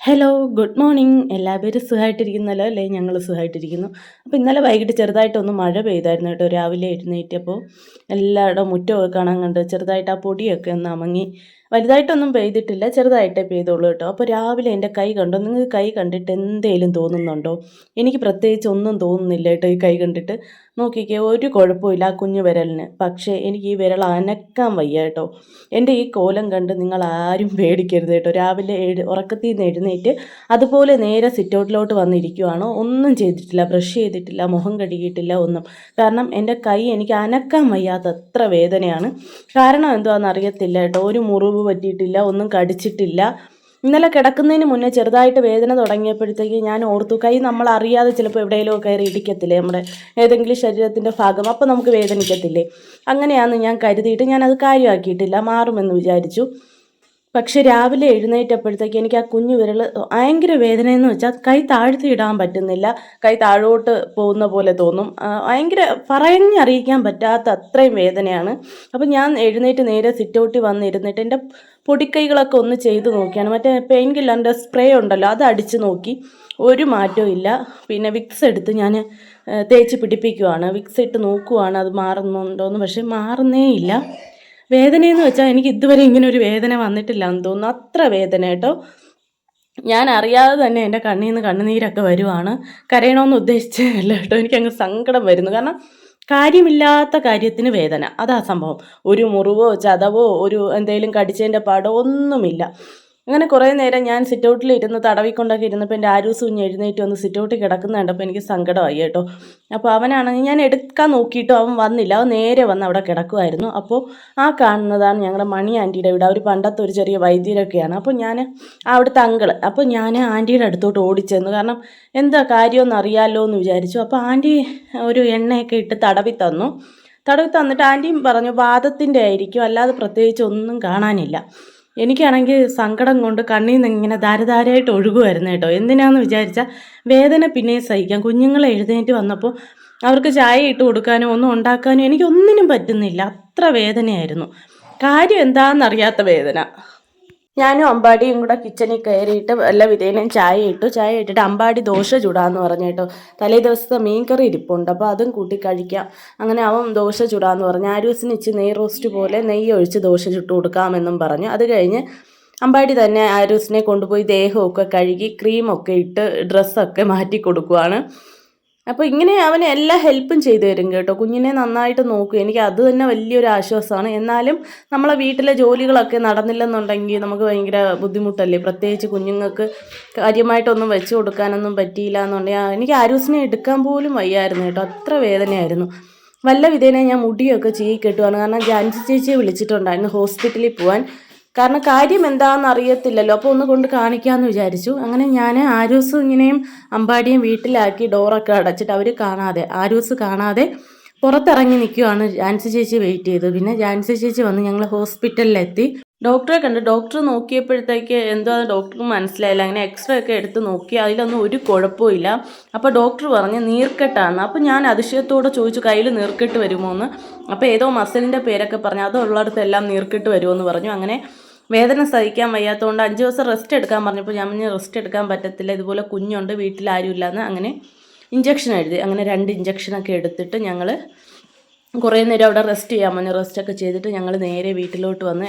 Hello good morning എല്ലാവരും സുഖമായിട്ടിരിക്കുന്നല്ലോ അല്ലേ? ഞങ്ങൾ സുഖമായിട്ടിരിക്കുന്നു അപ്പോൾ ഇന്നലെ വൈകിട്ട് ചെറുതായിട്ടൊന്ന് മഴ പെയ്തായിരുന്നു കേട്ടോ. രാവിലെ എഴുന്നേറ്റപ്പോൾ എല്ലാവരുടെ മുറ്റമൊക്കെ കാണാൻ കണ്ട്. ചെറുതായിട്ട് ആ പൊടിയൊക്കെ ഒന്ന് അമങ്ങി വലുതായിട്ടൊന്നും പെയ്തിട്ടില്ല ചെറുതായിട്ടേ പെയ്തുള്ളൂ കേട്ടോ. അപ്പോൾ രാവിലെ എന്റെ കൈ കണ്ടോ? നിങ്ങൾക്ക് കൈ കണ്ടിട്ട് എന്തേലും തോന്നുന്നുണ്ടോ? എനിക്ക് പ്രത്യേകിച്ച് ഒന്നും തോന്നുന്നില്ല കേട്ടോ ഈ കൈ കണ്ടിട്ട്. നോക്കിക്കേ ഒരു കുഴപ്പമില്ല ആ കുഞ്ഞു വിരലിന്. പക്ഷേ എനിക്ക് ഈ വിരൽ അനക്കാൻ വയ്യ കേട്ടോ. എന്റെ ഈ കോലം കണ്ട് നിങ്ങൾ ആരും പേടിക്കരുത് കേട്ടോ. രാവിലെ എഴു ഉറക്കത്തിൽ നിന്ന് എഴുന്നേറ്റ് അതുപോലെ നേരെ സിറ്റൗട്ടിലോട്ട് വന്നിരിക്കുവാണോ? ഒന്നും ചെയ്തിട്ടില്ല. ബ്രഷ് ചെയ്തിട്ടില്ല മുഖം കഴുകിയിട്ടില്ല ഒന്നും. കാരണം എന്റെ കൈ എനിക്ക് അനക്കാൻ വയ്യാത്ത അത്ര വേദനയാണ്. കാരണം എന്തുവാണെന്ന് അറിയത്തില്ല കേട്ടോ. ഒരു മുറിവ് പറ്റിയിട്ടില്ല ഒന്നും കടിച്ചിട്ടില്ല. ഇന്നലെ കിടക്കുന്നതിന് മുന്നേ ചെറുതായിട്ട് വേദന തുടങ്ങിയപ്പോഴത്തേക്ക് ഞാൻ ഓർത്തു കൈ നമ്മൾ അറിയാതെ ചിലപ്പോൾ എവിടെയെങ്കിലും കയറി ഇടിക്കത്തില്ലേ നമ്മുടെ ഏതെങ്കിലും ശരീരത്തിന്റെ ഭാഗം? അപ്പോൾ നമുക്ക് വേദനിക്കത്തില്ലേ? അങ്ങനെയാണെന്ന് ഞാൻ കരുതിയിട്ട് ഞാൻ ഞാനത് കാര്യമാക്കിയിട്ടില്ല മാറുമെന്ന് വിചാരിച്ചു. പക്ഷെ രാവിലെ എഴുന്നേറ്റപ്പോഴത്തേക്ക് എനിക്ക് ആ കുഞ്ഞു വിരൽ ഭയങ്കര വേദന എന്ന് വെച്ചാൽ കൈ താഴ്ത്തി ഇടാൻ പറ്റുന്നില്ല. കൈ താഴോട്ട് പോകുന്ന പോലെ തോന്നും. ഭയങ്കര പറഞ്ഞറിയിക്കാൻ പറ്റാത്ത അത്രയും വേദനയാണ്. അപ്പം ഞാൻ എഴുന്നേറ്റ് നേരെ സിറ്റൗട്ടിൽ വന്നിരുന്നിട്ട് എന്റെ പൊടിക്കൈകളൊക്കെ ഒന്ന് ചെയ്ത് നോക്കിയാണ്. മറ്റേ പെയിൻ കില്ലറിന്റെ സ്പ്രേ ഉണ്ടല്ലോ അത് അടിച്ച് നോക്കി. ഒരു മാറ്റവും ഇല്ല. പിന്നെ വിക്സ് എടുത്ത് ഞാൻ തേച്ച് പിടിപ്പിക്കുവാണ്. വിക്സ് ഇട്ട് നോക്കുവാണ് അത് മാറുന്നുണ്ടോയെന്ന് പക്ഷേ മാറുന്നേ ഇല്ല. വേദനയെന്ന് വെച്ചാൽ എനിക്ക് ഇതുവരെ ഇങ്ങനെ ഒരു വേദന വന്നിട്ടില്ല എന്ന് തോന്നുന്നു. അത്ര വേദന കേട്ടോ. ഞാൻ അറിയാതെ തന്നെ എന്റെ കണ്ണിൽ നിന്ന് കണ്ണുനീരൊക്കെ വരുവാണ്. കരയണമെന്ന് ഉദ്ദേശിച്ചതല്ല കേട്ടോ. എനിക്കങ്ങ് സങ്കടം വരുന്നു. കാരണം കാര്യമില്ലാത്ത കാര്യത്തിന് വേദന. അതാ സംഭവം. ഒരു മുറിവോ ചതവോ ഒരു എന്തെങ്കിലും കടിച്ചതിന്റെ പാടോ ഒന്നുമില്ല. അങ്ങനെ കുറേ നേരം ഞാൻ സിറ്റൗട്ടിൽ ഇരുന്ന് തടവിക്കൊണ്ടൊക്കെ ഇരുന്നപ്പോൾ എന്റെ ആരൂസ് കുഞ്ഞ് എഴുന്നേറ്റ് വന്ന് സിറ്റൗട്ടിൽ കിടക്കുന്ന കണ്ടപ്പോൾ എനിക്ക് സങ്കടമായി കേട്ടോ. അപ്പോൾ അവനാണെങ്കിൽ ഞാൻ എടുക്കാൻ നോക്കിയിട്ടും അവൻ വന്നില്ല. അവൻ നേരെ വന്ന് അവിടെ കിടക്കുമായിരുന്നു അപ്പോൾ ആ കാണുന്നതാണ് ഞങ്ങളുടെ മണി ആന്റിയുടെ വീട്. അവർ പണ്ടത്തെ ഒരു ചെറിയ വൈദ്യരൊക്കെയാണ്. അപ്പോൾ ഞാൻ അവിടുത്തെ അങ്കിൾ. അപ്പോൾ ഞാൻ ആന്റിയുടെ അടുത്തോട്ട് ഓടിച്ചെന്നു. കാരണം എന്താ കാര്യമെന്ന് അറിയാമല്ലോ എന്ന് വിചാരിച്ചു. അപ്പോൾ ആന്റി ഒരു എണ്ണയൊക്കെ ഇട്ട് തടവി തന്നു. തടവി തന്നിട്ട് ആന്റിയും പറഞ്ഞു വാദത്തിന്റെ ആയിരിക്കും. അല്ലാതെ പ്രത്യേകിച്ച് ഒന്നും കാണാനില്ല. എനിക്കാണെങ്കിൽ സങ്കടം കൊണ്ട് കണ്ണിൽ നിന്ന് ഇങ്ങനെ ധാരധാരയായിട്ട് ഒഴുകുമായിരുന്നു കേട്ടോ. എന്തിനാന്ന് വിചാരിച്ചാൽ വേദന പിന്നെയും സഹിക്കാം. കുഞ്ഞുങ്ങളെ എഴുന്നേറ്റ് വന്നപ്പോൾ അവർക്ക് ചായ ഇട്ട് കൊടുക്കാനോ ഒന്നും ഉണ്ടാക്കാനോ എനിക്കൊന്നിനും പറ്റുന്നില്ല. അത്ര വേദനയായിരുന്നു. കാര്യം എന്താണെന്നറിയാത്ത വേദന. ഞാനും അമ്പാടിയും കൂടെ കിച്ചണിൽ കയറിയിട്ട് വല്ല വിധേനയും ചായ ഇട്ടു. ചായ ഇട്ടിട്ട് അമ്പാടി ദോശ ചുടാന്ന് പറഞ്ഞു കേട്ടോ. തലേ ദിവസത്തെ മീൻകറി ഇരിപ്പുണ്ട്. അപ്പോൾ അതും കൂട്ടി കഴിക്കാം. അങ്ങനെ അവൻ ദോശ ചുടാന്ന് പറഞ്ഞു. ആരൂസിന് ഇച്ചിരി നെയ് റോസ്റ്റ് പോലെ നെയ്യ് ഒഴിച്ച് ദോശ ചുട്ട് കൊടുക്കാമെന്നും പറഞ്ഞു. അത് കഴിഞ്ഞ് അമ്പാടി തന്നെ ആരൂസിനെ കൊണ്ടുപോയി ദേഹമൊക്കെ കഴുകി ക്രീമൊക്കെ ഇട്ട് ഡ്രസ്സൊക്കെ മാറ്റി കൊടുക്കുവാണ്. അപ്പോൾ ഇങ്ങനെ അവൻ എല്ലാ ഹെൽപ്പും ചെയ്തു തരും കേട്ടോ. കുഞ്ഞിനെ നന്നായിട്ട് നോക്കും. എനിക്ക് അത് തന്നെ വലിയൊരു ആശ്വാസമാണ്. എന്നാലും നമ്മളെ വീട്ടിലെ ജോലികളൊക്കെ നടന്നില്ലെന്നുണ്ടെങ്കിൽ നമുക്ക് ഭയങ്കര ബുദ്ധിമുട്ടല്ലേ? പ്രത്യേകിച്ച് കുഞ്ഞുങ്ങൾക്ക് കാര്യമായിട്ടൊന്നും വെച്ച് കൊടുക്കാനൊന്നും പറ്റിയില്ല എന്നുണ്ടെങ്കിൽ എനിക്ക് ആരൂസിനെ എടുക്കാൻ പോലും വയ്യായിരുന്നു കേട്ടോ. അത്ര വേദനയായിരുന്നു. വല്ല വിധേനെ ഞാൻ മുടിയൊക്കെ ചെയ്യിക്കെട്ടുവാണ് കെട്ടുവാണ്. കാരണം ജാൻസി ചേച്ചിയെ വിളിച്ചിട്ടുണ്ടായിരുന്നു ഹോസ്പിറ്റലിൽ പോകാൻ കാരണം കാര്യം എന്താണെന്ന് അറിയത്തില്ലല്ലോ. അപ്പോൾ ഒന്ന് കൊണ്ട് കാണിക്കാമെന്ന് വിചാരിച്ചു. അങ്ങനെ ഞാൻ ആരൂസ് ഇങ്ങനെയും അമ്പാടിയും വീട്ടിലാക്കി ഡോറൊക്കെ അടച്ചിട്ട് അവർ കാണാതെ ആരൂസ് കാണാതെ പുറത്തിറങ്ങി നിൽക്കുവാണ് ജാൻസി ചേച്ചി വെയിറ്റ് ചെയ്തു പിന്നെ ജാൻസി ചേച്ചി വന്ന് ഞങ്ങൾ ഹോസ്പിറ്റലിലെത്തി. ഡോക്ടറെ കണ്ട് ഡോക്ടർ നോക്കിയപ്പോഴത്തേക്ക് എന്തോ അത് ഡോക്ടർക്ക് മനസ്സിലായില്ല. അങ്ങനെ എക്സ്റേ ഒക്കെ എടുത്ത് നോക്കി. അതിലൊന്നും ഒരു കുഴപ്പമില്ല അപ്പോൾ ഡോക്ടർ പറഞ്ഞ് നീർക്കെട്ടാണ്. അപ്പോൾ ഞാൻ അതിശയത്തോടെ ചോദിച്ചു കയ്യിൽ നീർക്കെട്ട് വരുമോ? എന്ന്. അപ്പോൾ ഏതോ മസിലിന്റെ പേരൊക്കെ പറഞ്ഞു അതുള്ളിടത്തെല്ലാം നീർക്കെട്ട് വരുമോ? പറഞ്ഞു. അങ്ങനെ വേദന സഹിക്കാൻ വയ്യാത്തതുകൊണ്ട് അഞ്ച് ദിവസം റെസ്റ്റ് എടുക്കാൻ പറഞ്ഞപ്പോൾ ഞാൻ പറഞ്ഞു റെസ്റ്റ് എടുക്കാൻ പറ്റത്തില്ല. ഇതുപോലെ കുഞ്ഞുണ്ട് വീട്ടിൽ ആരുമില്ലാന്ന് അങ്ങനെ ഇഞ്ചക്ഷൻ എഴുതി. അങ്ങനെ രണ്ട് ഇഞ്ചക്ഷനൊക്കെ എടുത്തിട്ട് ഞങ്ങൾ കുറേ നേരം അവിടെ റെസ്റ്റ് ചെയ്യാൻ പറഞ്ഞു. റെസ്റ്റൊക്കെ ചെയ്തിട്ട് ഞങ്ങൾ നേരെ വീട്ടിലോട്ട് വന്ന്